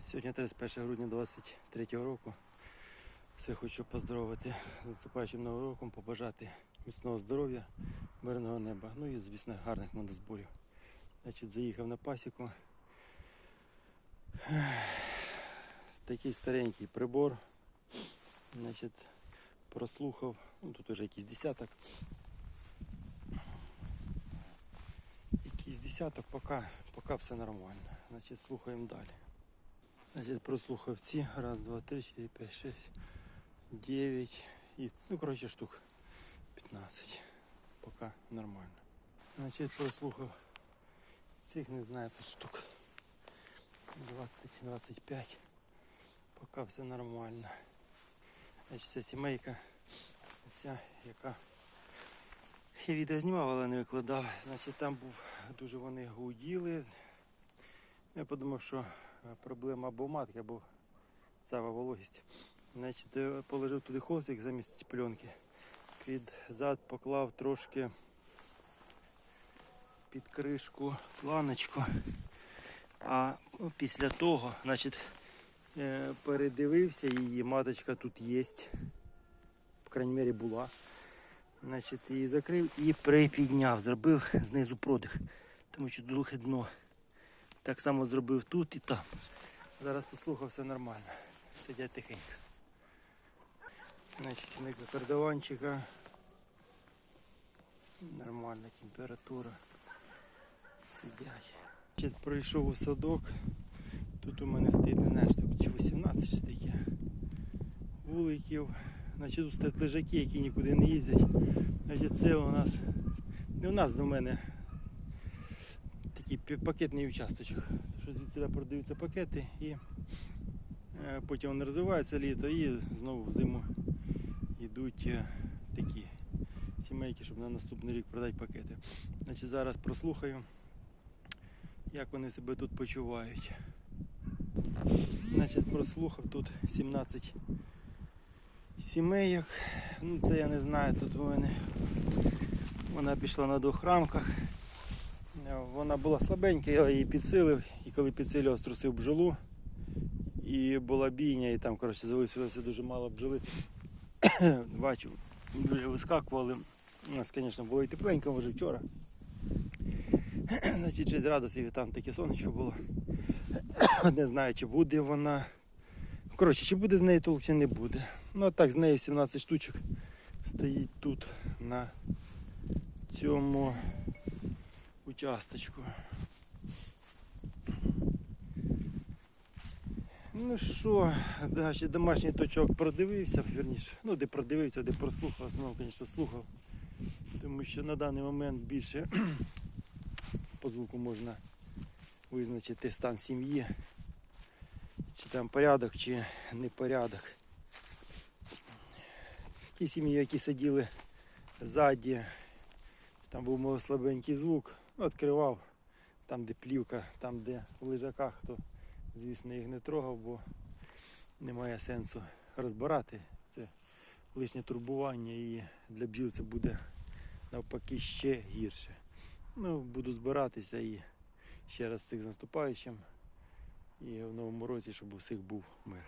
Сьогодні 31 грудня 23 року. Все хочу поздоровити з наступаючим новим роком, побажати міцного здоров'я, мирного неба, ну і, звісно, гарних модозборів. Значить, заїхав на пасіку. Такий старенький прибор. Значить, прослухав, ну тут вже якийсь десяток. Якийсь десяток, поки, поки все нормально. Значить, слухаємо далі. Значить, прослухав ці. Раз, два, три, чотири, п'ять, шесть, дев'ять. І, ну, коротше, штук 15. Поки нормально. Значить, прослухав цих, не знаю, тут штук 20-25. Поки все нормально. Значить, ця сімейка, ця, яка я відео знімав, але не викладав. Значить, там був дуже вони гуділи. Я подумав, що проблема або матки, або цава вологість. Значить, е, положив туди холстик замість пленки. Під зад поклав трошки під кришку планочку. А після того, значить, е, передивився її, маточка тут є. По крайній мірі була. Значить, її закрив і припідняв, зробив знизу продих, тому що друге дно. Так само зробив тут і там. Зараз послухав, все нормально. Сидять тихенько. Значить, сімейка кардаванчика. Нормальна температура. Сидять. Значить, пройшов у садок. Тут у мене стоїть не штук чи 18 чи вуликів. Значить, тут стоять лежаки, які нікуди не їздять. Значить, це у нас, не у нас до мене такий пакетний участочок. Що звідси продаються пакети і е, потім вони розвиваються літо і знову в зиму йдуть е, такі сімейки, щоб на наступний рік продати пакети. Значить, зараз прослухаю, як вони себе тут почувають. Значить, прослухав тут 17 сімейок. Ну, це я не знаю, тут у вона пішла на двох рамках. Вона була слабенька, я її підсилив, і коли підсилював, струсив бджолу. І була бійня, і там коротше, залишилося дуже мало бджоли. Бачу, дуже вискакували. У нас, звісно, було і тепленько, вже вчора. Значить, 6 градусів і там таке сонечко було. Не знаю, чи буде вона. Коротше, чи буде з неї толк, чи не буде. Ну так, з неї 17 штучок стоїть тут на цьому участочку. Ну що, да, ще домашній точок продивився, вірніше, ну де продивився, де прослухав, знову, звісно, слухав. Тому що на даний момент більше по звуку можна визначити стан сім'ї, чи там порядок, чи непорядок. Ті сім'ї, які сиділи ззаді, там був мов слабенький звук, відкривав, там де плівка, там де в лежаках, то звісно їх не трогав, бо немає сенсу розбирати. Це лишнє турбування і для бджіл це буде навпаки ще гірше. Ну, буду збиратися і ще раз всіх з наступаючим. І в новому році, щоб у всіх був мир.